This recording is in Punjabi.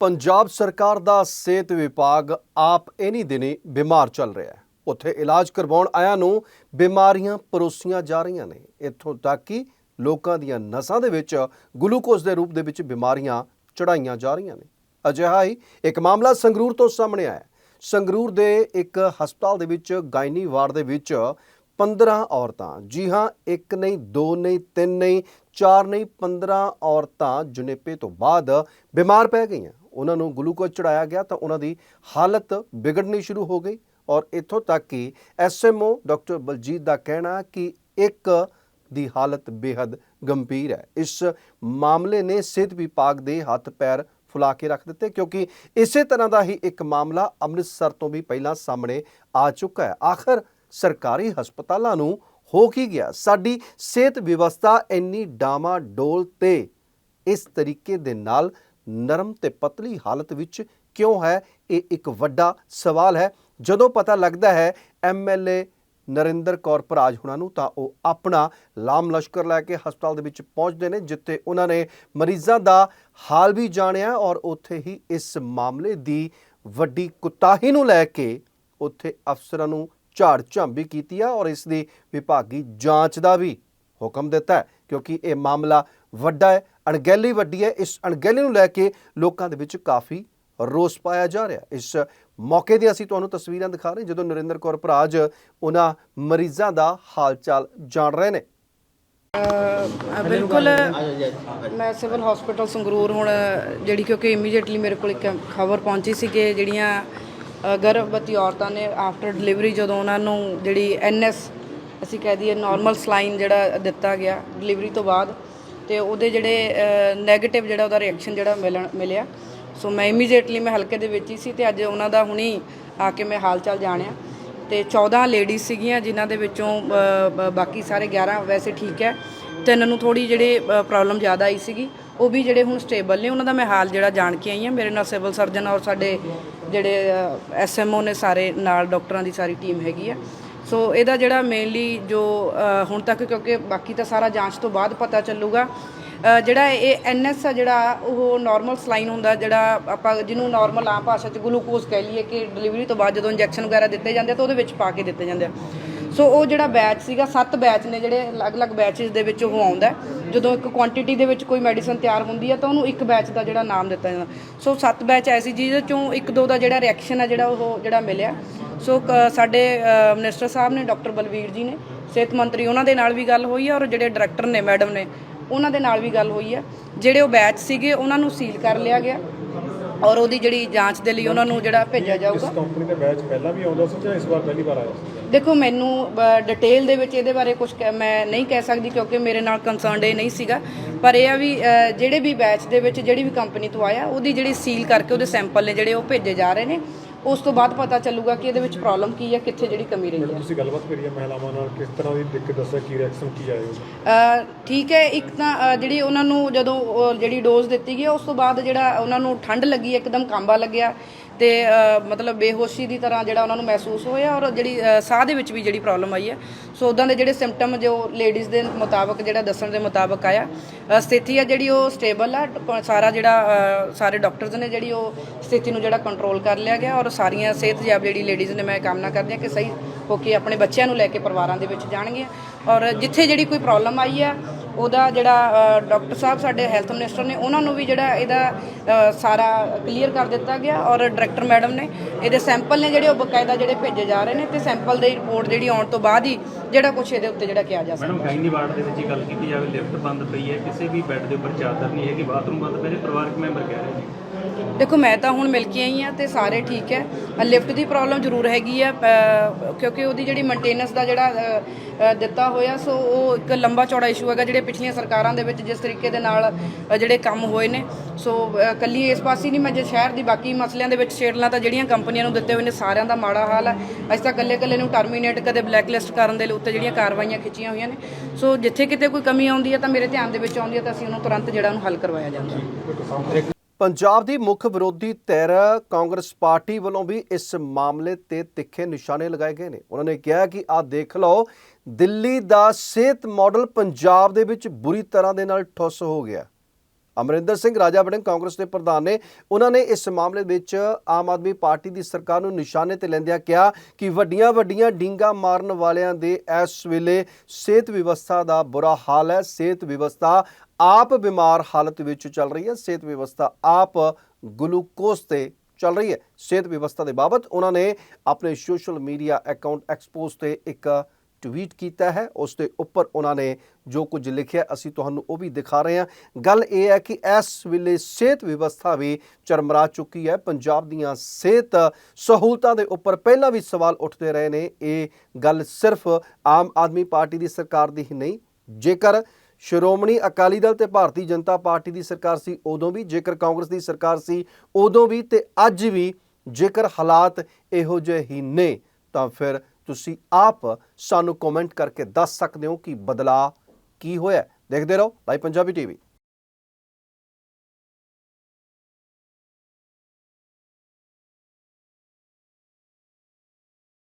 ਪੰਜਾਬ ਸਰਕਾਰ ਦਾ ਸਿਹਤ ਵਿਭਾਗ ਆਪ ਇਨੀ ਦਿਨੀ ਬਿਮਾਰ ਚੱਲ ਰਿਹਾ ਹੈ। ਉੱਥੇ ਇਲਾਜ ਕਰਵਾਉਣ ਆਇਆਂ ਨੂੰ ਬਿਮਾਰੀਆਂ ਪਰੋਸੀਆਂ ਜਾ ਰਹੀਆਂ ਨੇ। ਇੱਥੋਂ ਤੱਕ ਕਿ ਲੋਕਾਂ ਦੀਆਂ ਨਸਾਂ ਦੇ ਵਿੱਚ ਗਲੂਕੋਜ਼ ਦੇ ਰੂਪ ਦੇ ਵਿੱਚ ਬਿਮਾਰੀਆਂ ਚੜਾਈਆਂ ਜਾ ਰਹੀਆਂ ਨੇ। ਅਜਿਹਾ ਹੀ ਇੱਕ ਮਾਮਲਾ ਸੰਗਰੂਰ ਤੋਂ ਸਾਹਮਣੇ ਆਇਆ ਸੰਗਰੂਰ ਦੇ ਇੱਕ ਹਸਪਤਾਲ ਦੇ ਵਿੱਚ ਗਾਇਨੀ ਵਾਰਡ ਦੇ ਵਿੱਚ 15 ਔਰਤਾਂ, ਜੀ ਹਾਂ, ਇੱਕ ਨਹੀਂ, ਦੋ ਨਹੀਂ, ਤਿੰਨ ਨਹੀਂ, ਚਾਰ ਨਹੀਂ 15 ਔਰਤਾਂ ਜੁਨੇਪੇ ਤੋਂ ਬਾਅਦ ਬਿਮਾਰ ਪੈ ਗਈਆਂ। ਉਹਨਾਂ ਨੂੰ ਗਲੂਕੋਜ਼ ਚੜਾਇਆ ਗਿਆ ਤਾਂ ਉਹਨਾਂ ਦੀ ਹਾਲਤ ਵਿਗੜਨੀ ਸ਼ੁਰੂ ਹੋ ਗਈ ਔਰ ਇੱਥੋਂ ਤੱਕ ਕਿ ਐਸਐਮਓ ਡਾਕਟਰ ਬਲਜੀਤ ਦਾ ਕਹਿਣਾ ਕਿ ਇੱਕ ਦੀ ਹਾਲਤ ਬੇहद ਗੰਭੀਰ ਹੈ। ਇਸ ਮਾਮਲੇ ਨੇ ਸਿਹਤ ਵਿਭਾਗ ਦੇ ਹੱਥ ਪੈਰ ਫੁਲਾ ਕੇ ਰੱਖ ਦਿੱਤੇ ਕਿਉਂਕਿ ਇਸੇ ਤਰ੍ਹਾਂ ਦਾ ਹੀ ਇੱਕ ਮਾਮਲਾ ਅੰਮ੍ਰਿਤਸਰ ਤੋਂ ਵੀ ਪਹਿਲਾਂ ਸਾਹਮਣੇ ਆ ਚੁੱਕਾ ਹੈ। ਆਖਰ ਸਰਕਾਰੀ ਹਸਪਤਾਲਾਂ ਨੂੰ ਹੋ ਕੀ ਗਿਆ? ਸਾਡੀ ਸਿਹਤ ਵਿਵਸਥਾ ਇੰਨੀ ਡਾਮਾ ਡੋਲ ਤੇ ਇਸ ਤਰੀਕੇ ਦੇ ਨਾਲ ਨਰਮ ਤੇ ਪਤਲੀ ਹਾਲਤ ਵਿੱਚ ਕਿਉਂ ਹੈ? ਇਹ ਇੱਕ ਵੱਡਾ ਸਵਾਲ ਹੈ। ਜਦੋਂ ਪਤਾ ਲੱਗਦਾ ਹੈ ਐਮਐਲਏ ਨਰਿੰਦਰ ਕੌਰ ਭਰਾਜ ਹੁਣਾਂ ਨੂੰ, ਤਾਂ ਉਹ ਆਪਣਾ ਲਾਮ ਲਸ਼ਕਰ ਲੈ ਕੇ ਹਸਪਤਾਲ ਦੇ ਵਿੱਚ ਪਹੁੰਚਦੇ ਨੇ, ਜਿੱਥੇ ਉਹਨਾਂ ਨੇ ਮਰੀਜ਼ਾਂ ਦਾ ਹਾਲ ਵੀ ਜਾਣਿਆ ਔਰ ਉੱਥੇ ਹੀ ਇਸ ਮਾਮਲੇ ਦੀ ਵੱਡੀ ਕੁਤਾਹੀ ਨੂੰ ਲੈ ਕੇ ਉੱਥੇ ਅਫਸਰਾਂ ਨੂੰ ਝਾੜ ਵੀ ਕੀਤੀ ਆ ਔਰ ਇਸ ਦੀ ਵਿਭਾਗੀ ਜਾਂਚ ਦਾ ਵੀ ਹੁਕਮ ਦਿੱਤਾ ਹੈ। ਕਿਉਂਕਿ ਇਹ ਮਾਮਲਾ ਵੱਡਾ ਹੈ, ਅਣਗਹਿਲੀ ਵੱਡੀ ਹੈ, ਇਸ ਅਣਗਹਿਲੀ ਨੂੰ ਲੈ ਕੇ ਲੋਕਾਂ ਦੇ ਵਿੱਚ ਕਾਫੀ ਰੋਸ ਪਾਇਆ ਜਾ ਰਿਹਾ ਇਸ ਮੌਕੇ ਦੀ ਅਸੀਂ ਤੁਹਾਨੂੰ ਤਸਵੀਰਾਂ ਦਿਖਾ ਰਹੇ ਜਦੋਂ ਨਰਿੰਦਰ ਕੌਰ ਭਰਾਜ ਉਹਨਾਂ ਮਰੀਜ਼ਾਂ ਦਾ ਹਾਲ ਚਾਲ ਜਾਣ ਰਹੇ ਨੇ। ਬਿਲਕੁਲ, ਮੈਂ ਸਿਵਲ ਹਸਪੀਟਲ ਸੰਗਰੂਰ ਹੁਣ, ਜਿਹੜੀ ਕਿਉਂਕਿ ਇਮੀਡੀਏਟਲੀ ਮੇਰੇ ਕੋਲ ਇੱਕ ਖਬਰ ਪਹੁੰਚੀ ਸੀ ਕਿ ਜਿਹੜੀਆਂ ਗਰਭਵਤੀ ਔਰਤਾਂ ਨੇ ਆਫਟਰ ਡਿਲੀਵਰੀ ਜਦੋਂ ਉਹਨਾਂ ਨੂੰ ਜਿਹੜੀ ਐਨਐਸ ਅਸੀਂ ਕਹਿ ਦਈਏ ਨਾਰਮਲ ਸਲਾਈਨ ਜਿਹੜਾ ਦਿੱਤਾ ਗਿਆ ਡਿਲੀਵਰੀ ਤੋਂ ਬਾਅਦ ਤੇ ਉਹਦੇ ਜਿਹੜੇ 네ਗੇਟਿਵ ਜਿਹੜਾ ਉਹਦਾ ਰਿਐਕਸ਼ਨ ਜਿਹੜਾ ਮਿਲਣ, ਮਿਲਿਆ। ਸੋ ਮੈਂ ਇਮੀਡੀਏਟਲੀ ਮੈਂ ਹਲਕੇ ਦੇ ਵਿੱਚ ਹੀ ਸੀ ਤੇ ਅੱਜ ਉਹਨਾਂ ਦਾ ਹੁਣੀ ਆ ਕੇ ਮੈਂ ਹਾਲ ਚਾਲ ਜਾਣਿਆ। ਤੇ 14 ਲੇਡੀਜ਼ ਸੀਗੀਆਂ ਜਿਨ੍ਹਾਂ ਦੇ ਵਿੱਚੋਂ ਬਾਕੀ ਸਾਰੇ 11 ਵੈਸੇ ਠੀਕ ਹੈ। ਤਿੰਨ ਨੂੰ ਥੋੜੀ ਜਿਹੜੇ ਪ੍ਰੋਬਲਮ ਜ਼ਿਆਦਾ ਆਈ ਸੀਗੀ। ਉਹ ਵੀ ਜਿਹੜੇ ਹੁਣ ਸਟੇਬਲ ਨੇ, ਉਹਨਾਂ ਦਾ ਮੈਂ ਹਾਲ ਜਿਹੜਾ ਜਾਣ ਕੇ ਆਈ ਹਾਂ। ਮੇਰੇ ਨਾਲ ਸਿਵਲ ਸਰਜਨ ਔਰ ਸਾਡੇ ਜਿਹੜੇ ਐਸਐਮਓ ਨੇ ਸਾਰੇ ਨਾਲ ਡਾਕਟਰਾਂ ਦੀ ਸਾਰੀ ਟੀਮ ਹੈਗੀ ਆ। ਸੋ ਇਹਦਾ ਜਿਹੜਾ ਮੇਨਲੀ ਜੋ ਹੁਣ ਤੱਕ ਕਿਉਂਕਿ ਬਾਕੀ ਤਾਂ ਸਾਰਾ ਜਾਂਚ ਤੋਂ ਬਾਅਦ ਪਤਾ ਚੱਲੂਗਾ ਜਿਹੜਾ ਇਹ ਐਨਐਸ ਆ ਜਿਹੜਾ, ਉਹ ਨਾਰਮਲ ਸਲਾਈਨ ਹੁੰਦਾ, ਜਿਹੜਾ ਆਪਾਂ ਜਿਹਨੂੰ ਨਾਰਮਲ ਆਮ ਭਾਸ਼ਾ 'ਚ ਗਲੂਕੋਜ਼ ਕਹਿ ਲਈਏ ਕਿ ਡਿਲੀਵਰੀ ਤੋਂ ਬਾਅਦ ਜਦੋਂ ਇੰਜੈਕਸ਼ਨ ਵਗੈਰਾ ਦਿੱਤੇ ਜਾਂਦੇ ਆ ਤਾਂ ਉਹਦੇ ਵਿੱਚ ਪਾ ਕੇ ਦਿੱਤੇ ਜਾਂਦੇ ਆ। ਸੋ ਉਹ ਜਿਹੜਾ ਬੈਚ ਸੀਗਾ, ਸੱਤ ਬੈਚ ਨੇ ਜਿਹੜੇ ਅਲੱਗ-ਅਲੱਗ ਬੈਚਸ ਦੇ ਵਿੱਚ ਉਹ ਆਉਂਦਾ ਜਦੋਂ ਇੱਕ ਕੁਆਂਟੀਟੀ ਦੇ ਵਿੱਚ ਕੋਈ ਮੈਡੀਸਨ ਤਿਆਰ ਹੁੰਦੀ ਹੈ ਤਾਂ ਉਹਨੂੰ ਇੱਕ ਬੈਚ ਦਾ ਜਿਹੜਾ ਨਾਮ ਦਿੱਤਾ ਜਾਂਦਾ। ਸੋ ਸੱਤ ਬੈਚ ਐਸੀ ਜਿਹਦੇ ਚੋਂ ਇੱਕ ਦੋ ਦਾ ਜਿਹੜਾ ਰਿਐਕਸ਼ਨ ਹੈ ਜਿਹੜਾ ਉਹ ਜਿਹੜਾ ਮਿਲਿਆ। ਸੋ ਸਾਡੇ ਮਿਨਿਸਟਰ ਸਾਹਿਬ ਨੇ ਡਾਕਟਰ ਬਲਵੀਰ ਜੀ ਨੇ ਸਿਹਤ ਮੰਤਰੀ ਉਹਨਾਂ ਦੇ ਨਾਲ ਵੀ ਗੱਲ ਹੋਈ ਹੈ ਔਰ ਜਿਹੜੇ ਡਾਇਰੈਕਟਰ ਨੇ ਮੈਡਮ ਨੇ ਉਹਨਾਂ ਦੇ ਨਾਲ ਵੀ ਗੱਲ ਹੋਈ ਹੈ। ਜਿਹੜੇ ਉਹ ਬੈਚ ਸੀਗੇ ਉਹਨਾਂ ਨੂੰ ਸੀਲ ਕਰ ਲਿਆ ਗਿਆ ਔਰ ਉਹਦੀ ਜਿਹੜੀ ਜਾਂਚ ਦੇ ਲਈ ਉਹਨਾਂ ਨੂੰ ਜਿਹੜਾ ਭੇਜਿਆ ਜਾਊਗਾ। ਕੰਪਨੀ ਦਾ ਬੈਚ ਪਹਿਲਾਂ ਵੀ ਆਉਂਦਾ ਸੀ ਜਾਂ ਇਸ ਵਾਰ ਪਹਿਲੀ ਵਾਰ ਆਇਆ ਸੀ? ਦੇਖੋ ਮੈਨੂੰ ਡਿਟੇਲ ਦੇ ਵਿੱਚ ਇਹਦੇ ਬਾਰੇ ਕੁਝ ਮੈਂ ਨਹੀਂ ਕਹਿ ਸਕਦੀ ਕਿਉਂਕਿ ਮੇਰੇ ਨਾਲ ਕੰਸਰਨਡ ਇਹ ਨਹੀਂ ਸੀਗਾ। ਪਰ ਇਹ ਆ ਵੀ ਜਿਹੜੇ ਵੀ ਬੈਚ ਦੇ ਵਿੱਚ ਜਿਹੜੀ ਵੀ ਕੰਪਨੀ ਤੋਂ ਆਇਆ ਉਹਦੀ ਜਿਹੜੀ ਸੀਲ ਕਰਕੇ ਉਹਦੇ ਸੈਂਪਲ ਨੇ ਜਿਹੜੇ ਉਹ ਭੇਜੇ ਜਾ ਰਹੇ ਨੇ। ਉਸ ਤੋਂ ਬਾਅਦ ਪਤਾ ਚੱਲੂਗਾ ਕਿ ਇਹਦੇ ਵਿੱਚ ਪ੍ਰੋਬਲਮ ਕੀ ਹੈ ਕਿੱਥੇ ਜਿਹੜੀ ਕਮੀ ਰਹੀ ਹੈ ਤੁਸੀਂ ਗੱਲਬਾਤ ਕਰੀ ਹੈ ਮਹਿਲਾਵਾਂ ਨਾਲ ਕਿਸ ਤਰ੍ਹਾਂ ਦੀ ਦਿੱਕਤ ਦੱਸਿਆ ਕੀ ਰਿਐਕਸ਼ਨ ਕੀ ਆਏ ਅ, ਠੀਕ ਹੈ ਇੱਕ ਤਾਂ ਜਿਹੜੀ ਉਹਨਾਂ ਨੂੰ ਜਦੋਂ ਜਿਹੜੀ ਡੋਜ਼ ਦਿੱਤੀ ਗਈ ਉਸ ਤੋਂ ਬਾਅਦ ਜਿਹੜਾ ਉਹਨਾਂ ਨੂੰ ਠੰਡ ਲੱਗੀ ਇੱਕਦਮ ਕਾਂਬਾ ਲੱਗਿਆ। ਤੇ ਮਤਲਬ ਬੇਹੋਸ਼ੀ ਦੀ ਤਰ੍ਹਾਂ ਜਿਹੜਾ ਉਹਨਾਂ ਨੂੰ ਮਹਿਸੂਸ ਹੋਇਆ ਔਰ ਜਿਹੜੀ ਸਾਹ ਦੇ ਵਿੱਚ ਵੀ ਜਿਹੜੀ ਪ੍ਰੋਬਲਮ ਆਈ ਹੈ। ਸੋ ਉਦਾਂ ਦੇ ਜਿਹੜੇ ਸਿੰਪਟਮ ਜੋ ਲੇਡੀਜ਼ ਦੇ ਮੁਤਾਬਕ ਜਿਹੜਾ ਦੱਸਣ ਦੇ ਮੁਤਾਬਕ ਆਇਆ ਸਥਿਤੀ ਆ ਜਿਹੜੀ ਉਹ ਸਟੇਬਲ ਆ ਸਾਰਾ ਜਿਹੜਾ ਸਾਰੇ ਡਾਕਟਰਸ ਨੇ ਜਿਹੜੀ ਉਹ ਸਥਿਤੀ ਨੂੰ ਜਿਹੜਾ ਕੰਟਰੋਲ ਕਰ ਲਿਆ ਗਿਆ ਔਰ ਸਾਰੀਆਂ ਸਿਹਤਯਾਬ ਜਿਹੜੀ ਲੇਡੀਜ਼ ਨੇ, ਮੈਂ ਕਾਮਨਾ ਕਰਦੀ ਹਾਂ ਕਿ ਸਹੀ ਹੋ ਕੇ ਆਪਣੇ ਬੱਚਿਆਂ ਨੂੰ ਲੈ ਕੇ ਪਰਿਵਾਰਾਂ ਦੇ ਵਿੱਚ ਜਾਣਗੀਆਂ। ਔਰ ਜਿੱਥੇ ਜਿਹੜੀ ਕੋਈ ਪ੍ਰੋਬਲਮ ਆਈ ਆ ਉਹਦਾ ਜਿਹੜਾ ਡਾਕਟਰ ਸਾਹਿਬ ਸਾਡੇ ਹੈਲਥ ਮਿਨਿਸਟਰ ਨੇ, ਉਹਨਾਂ ਨੂੰ ਵੀ ਜਿਹੜਾ ਇਹਦਾ ਸਾਰਾ ਕਲੀਅਰ ਕਰ ਦਿੱਤਾ ਗਿਆ ਔਰ ਡਾਇਰੈਕਟਰ ਮੈਡਮ ਨੇ ਇਹਦੇ ਸੈਂਪਲ ਨੇ ਜਿਹੜੇ ਉਹ ਬਕਾਇਦਾ ਜਿਹੜੇ ਭੇਜੇ ਜਾ ਰਹੇ ਨੇ ਤੇ ਸੈਂਪਲ ਦੀ ਰਿਪੋਰਟ ਜਿਹੜੀ ਆਉਣ ਤੋਂ ਬਾਅਦ ਹੀ ਜਿਹੜਾ ਕੁਝ ਇਹਦੇ ਉੱਤੇ ਜਿਹੜਾ ਕਿਹਾ ਜਾ ਸਕਦਾ। ਮੈਡਮ, ਗਾਇਨੀ ਵਾਰਡ ਦੇ ਵਿੱਚ ਹੀ ਗੱਲ ਕੀਤੀ ਜਾਵੇ, ਲਿਫਟ ਬੰਦ ਪਈ ਹੈ, ਕਿਸੇ ਵੀ ਬੈੱਡ ਦੇ ਉੱਪਰ ਚਾਦਰ ਨਹੀਂ ਹੈਗੀ, ਬਾਥਰੂਮ ਬੰਦ ਪਏ ਨੇ, ਪਰਿਵਾਰਕ ਮੈਂਬਰ ਕਹਿ ਰਹੇ ਨੇ। ਦੇਖੋ ਮੈਂ ਤਾਂ ਹੁਣ ਮਿਲ ਕੇ ਆਈ ਆ ਤੇ ਸਾਰੇ ਠੀਕ ਹੈ। ਲਿਫਟ ਦੀ ਪ੍ਰੋਬਲਮ ਜ਼ਰੂਰ ਹੈਗੀ ਆ ਕਿਉਂਕਿ ਉਹਦੀ ਜਿਹੜੀ ਮੇਨਟੇਨੈਂਸ ਦਾ ਜਿਹੜਾ ਦਿੱਤਾ ਹੋਇਆ ਸੋ ਉਹ ਇੱਕ ਲੰਬਾ ਚੌੜਾ ਇਸ਼ੂ ਹੈਗਾ ਜਿਹੜੇ ਪਿਛਲੀਆਂ ਸਰਕਾਰਾਂ ਦੇ ਵਿੱਚ ਜਿਸ ਤਰੀਕੇ ਦੇ ਨਾਲ ਜਿਹੜੇ ਕੰਮ ਹੋਏ ਨੇ। ਸੋ ਅ, ਕੱਲੀ ਇਸ ਪਾਸੇ ਨਹੀਂ ਮੈਂ ਜੇ ਸ਼ਹਿਰ ਦੀ ਬਾਕੀ ਮਸਲਿਆਂ ਦੇ ਵਿੱਚ ਛੇੜਨਾ ਤਾਂ ਜਿਹੜੀਆਂ ਕੰਪਨੀਆਂ ਨੂੰ ਦਿੱਤੇ ਹੋਏ ਨੇ ਸਾਰਿਆਂ ਦਾ ਮਾੜਾ ਹਾਲ ਹੈ। ਅੱਜ ਤਾਂ ਕੱਲੇ ਕੱਲੇ ਨੂੰ ਟਰਮੀਨੇਟ ਕਦੇ ਬਲੈਕਲਿਸਟ ਕਰਨ ਦੇ ਉੱਤੇ ਜਿਹੜੀਆਂ ਕਾਰਵਾਈਆਂ ਖਿੱਚੀਆਂ ਹੋਈਆਂ ਨੇ। ਸੋ ਜਿੱਥੇ ਕਿਤੇ ਕੋਈ ਕਮੀ ਆਉਂਦੀ ਹੈ ਤਾਂ ਮੇਰੇ ਧਿਆਨ ਦੇ ਵਿੱਚ ਆਉਂਦੀ ਹੈ ਤਾਂ ਅਸੀਂ ਉਹਨੂੰ ਤੁਰੰਤ ਜਿਹੜਾ ਉਹਨੂੰ ਹੱਲ ਕਰਵਾਇਆ ਜਾਂਦਾ। ਪੰਜਾਬ ਦੀ ਮੁੱਖ ਵਿਰੋਧੀ ਧਿਰ ਕਾਂਗਰਸ ਪਾਰਟੀ ਵੱਲੋਂ ਵੀ ਇਸ ਮਾਮਲੇ ਤੇ ਤਿੱਖੇ ਨਿਸ਼ਾਨੇ ਲਗਾਏ ਗਏ ਨੇ। ਉਹਨਾਂ ਨੇ ਕਿਹਾ ਕਿ ਆਹ ਦੇਖ ਲਓ, ਦਿੱਲੀ ਦਾ ਸਿਹਤ ਮਾਡਲ ਪੰਜਾਬ ਦੇ ਵਿੱਚ ਬੁਰੀ ਤਰ੍ਹਾਂ ਦੇ ਨਾਲ ਠੁੱਸ ਹੋ ਗਿਆ। ਅਮਰਿੰਦਰ ਸਿੰਘ, ਰਾਜਾ ਵੜਿੰਗ ਕਾਂਗਰਸ ਦੇ ਪ੍ਰਧਾਨ ਨੇ ਉਹਨਾਂ ਨੇ ਇਸ ਮਾਮਲੇ ਵਿੱਚ ਆਮ ਆਦਮੀ ਪਾਰਟੀ ਦੀ ਸਰਕਾਰ ਨੂੰ ਨਿਸ਼ਾਨੇ ਤੇ ਲੈਂਦਿਆਂ ਕਿਹਾ ਕਿ ਵੱਡੀਆਂ ਵੱਡੀਆਂ ਡਿੰਗਾ ਮਾਰਨ ਵਾਲਿਆਂ ਦੇ ਇਸ ਵੇਲੇ ਸਿਹਤ ਵਿਵਸਥਾ ਦਾ ਬੁਰਾ ਹਾਲ ਹੈ। ਸਿਹਤ ਵਿਵਸਥਾ ਆਪ ਬਿਮਾਰ ਹਾਲਤ ਵਿੱਚ ਚੱਲ ਰਹੀ ਹੈ। ਸਿਹਤ ਵਿਵਸਥਾ ਆਪ ਗਲੂਕੋਜ਼ ਤੇ ਚੱਲ ਰਹੀ ਹੈ। ਸਿਹਤ ਵਿਵਸਥਾ ਦੇ ਬਾਬਤ ਉਹਨਾਂ ਨੇ ਆਪਣੇ ਸੋਸ਼ਲ ਮੀਡੀਆ ਅਕਾਊਂਟ ਐਕਸਪੋਜ਼ ਤੇ ਇੱਕ ਟਵੀਟ ਕੀਤਾ ਹੈ। ਉਸ ਦੇ ਉੱਪਰ ਉਹਨਾਂ ਨੇ ਜੋ ਕੁਝ ਲਿਖਿਆ, ਅਸੀਂ ਤੁਹਾਨੂੰ ਉਹ ਵੀ ਦਿਖਾ ਰਹੇ ਹਾਂ। ਗੱਲ ਇਹ ਹੈ ਕਿ ਇਸ ਵੇਲੇ ਸਿਹਤ ਵਿਵਸਥਾ ਵੀ ਚਰਮਰਾ ਚੁੱਕੀ ਹੈ। ਪੰਜਾਬ ਦੀਆਂ ਸਿਹਤ ਸਹੂਲਤਾਂ ਦੇ ਉੱਪਰ ਪਹਿਲਾਂ ਵੀ ਸਵਾਲ ਉੱਠਦੇ ਰਹੇ ਨੇ। ਇਹ ਗੱਲ ਸਿਰਫ ਆਮ ਆਦਮੀ ਪਾਰਟੀ ਦੀ ਸਰਕਾਰ ਦੀ ਹੀ ਨਹੀਂ। ਜੇਕਰ ਸ਼੍ਰੋਮਣੀ ਅਕਾਲੀ ਦਲ ਤੇ ਭਾਰਤੀ ਜਨਤਾ ਪਾਰਟੀ ਦੀ ਸਰਕਾਰ ਸੀ, ਉਦੋਂ ਵੀ, ਜੇਕਰ ਕਾਂਗਰਸ ਦੀ ਸਰਕਾਰ ਸੀ, ਉਦੋਂ ਵੀ ਤੇ ਅੱਜ ਵੀ ਜੇਕਰ ਹਾਲਾਤ ਇਹੋ ਜਿਹੇ ਹੀ ਨੇ, ਤਾਂ ਫਿਰ ਤੁਸੀਂ ਆਪ ਸਾਨੂੰ ਕਮੈਂਟ ਕਰਕੇ ਦੱਸ ਸਕਦੇ ਹੋ ਕਿ ਬਦਲਾ ਕੀ ਹੋਇਆ ਦੇਖਦੇ ਰਹੋ ਲਾਈਵ ਪੰਜਾਬੀ ਟੀਵੀ।